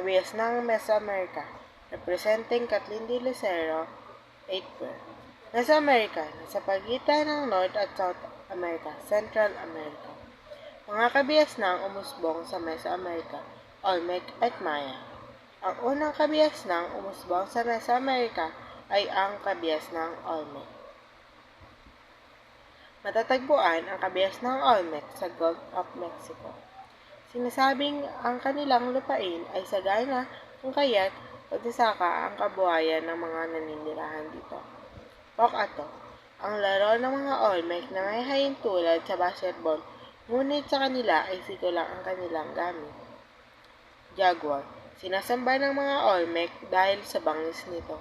Kabias ng Mesoamerica, representing Kathleen de Lucero, 8 Mesoamerica, sa pagitan ng North at South America, Central America. Mga kabias ng umusbong sa Mesoamerica, Olmec at Maya. Ang unang kabias ng umusbong sa Mesoamerica ay ang kabias ng Olmec. Matatagpuan ang kabias ng Olmec sa Gulf of Mexico. Sinasabing ang kanilang lupain ay sagana kung kaya't pagsasaka ang kabuhayan ng mga naninirahan dito. Pok-ato, ang laro ng mga Olmec na may tulad sa basketball, ngunit sa kanila ay siko lang ang kanilang gamit. Jaguar, sinasamba ng mga Olmec dahil sa bangis nito.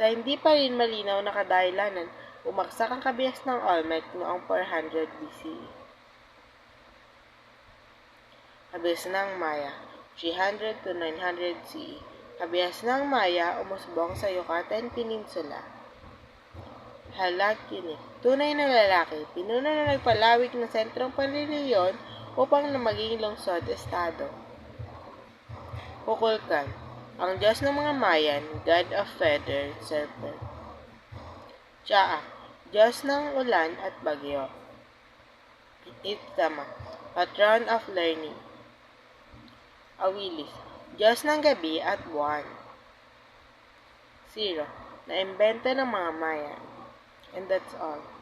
Sa hindi pa rin malinaw na kadahilanan, umaksak ang kabias ng Olmec noong 400 BCE. Kabias ng Maya, 300 to 900 CE. Kabias ng Maya, umusbong sa Yucatan Peninsula. Halakini, tunay na lalaki, pinuno na nagpalawig ng sentrong panliliyon upang na maging lungsod estado. Kukulkan, ang Diyos ng mga Mayan, God of Feather, Serpent. Tsaa, Diyos ng ulan at bagyo. Itzama, Patron of Learning. Awilis, Diyos ng gabi at buwan. Zero, na-imbento ng mga Maya. And that's all.